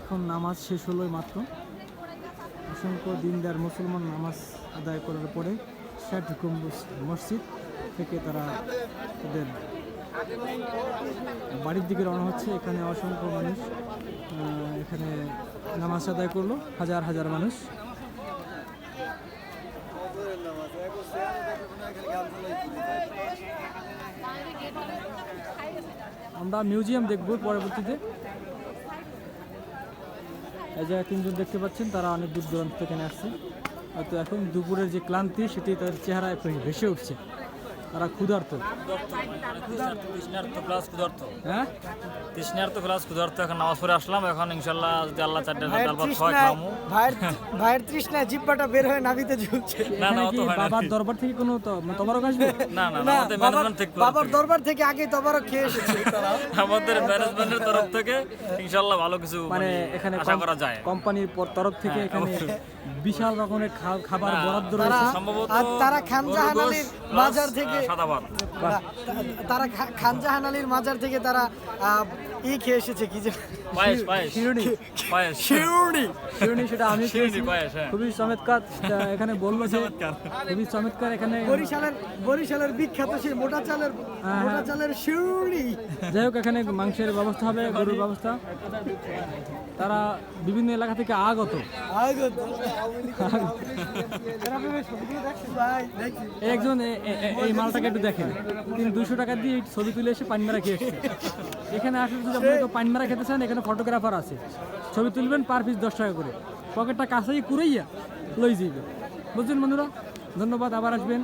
এখন নামাজ শেষ হলো মাত্র। অসংখ্য দিনদার মুসলমান নামাজ আদায় করার পরে ষাট গম্বুজ মসজিদ থেকে তারা তাদের বাড়ির দিকে রওনা হচ্ছে। এখানে অসংখ্য মানুষ এখানে নামাজ আদায় করল, হাজার হাজার মানুষ। আমরা মিউজিয়াম দেখব পরবর্তীতে। এই জায়গায় তিনজন দেখতে পাচ্ছেন, তারা অনেক দূর দূরান্ত থেকে আসছে। হয়তো এখন দুপুরের যে ক্লান্তি, সেটি তাদের চেহারায় ভেসে উঠছে। তারা ক্ষুধার্ত। তৃষ্ণার্থ ক্ষুধার্ত। হ্যাঁ? তৃষ্ণার্থ প্লাস ক্ষুধার্ত এখন নামাজ পড়ে আসলাম এখন ইনশাল্লাহ যদি আল্লাহ চারটে ডাল ভাত খাওয়াই ভাইয়ের ভাইয়ের তৃষ্ণায় জিব্বাটা বের হয়ে নাভিতে ঝুলছে। না না হয় না। বাবার দরবার থেকে কোনো তো- তবারক আসবে? না না আমাদের ম্যানেজমেন্ট থেকে বাবার দরবার থেকে আগে তবারও খেয়ে এসেছে। আমাদের ম্যানেজমেন্টের তরফ থেকে ইনশাল্লাহ ভালো কিছু মানে মানে এখানে আশা করা যায়। কোম্পানির তরফ থেকে হ্যাঁ, এখানে বিশাল রকমের খাবার বরাদ্দ রয়েছে। সম্ভবত আর তারা খান গরুর জাহান আলীর মাজার থেকে আহ, সাদা ভাত না, তা- তারা খানজাহান খান জাহান আলীর মাজার থেকে তারা ই খেয়ে এসেছে কি যে পায়েস পায়েস। শিরোনি পায়েস। শিউনি শিরোনি সেটা আমি শিরোনি। পায়েস হ্যাঁ। খুবই চমৎকার। এখানে বলল যে খুবই চমৎকার এখানে বরিশালের বরিশালের বিখ্যাত সেই মোটা চালের হ্যাঁ, মোটা চালের শিউনি যাই হোক এখানে মাংসের ব্যবস্থা হবে গরুর ব্যবস্থা। তারা বিভিন্ন এলাকা থেকে আগত। আগত। একজন এই মালটাকে একটু দেখেন। তিনি দুশো টাকা দিয়ে ছবি তুলে এসে পানমারা খেয়ে এসছে। এখানে আসলে যদি আপনি পানি মারা খেতে চান, এখানে ফটোগ্রাফার আছে। ছবি তুলবেন পার পিস দশ টাকা করে। পকেটটা কাছেই কুড়াইয়া লই যাইবে। বুঝছেন বন্ধুরা? ধন্যবাদ, আবার আসবেন।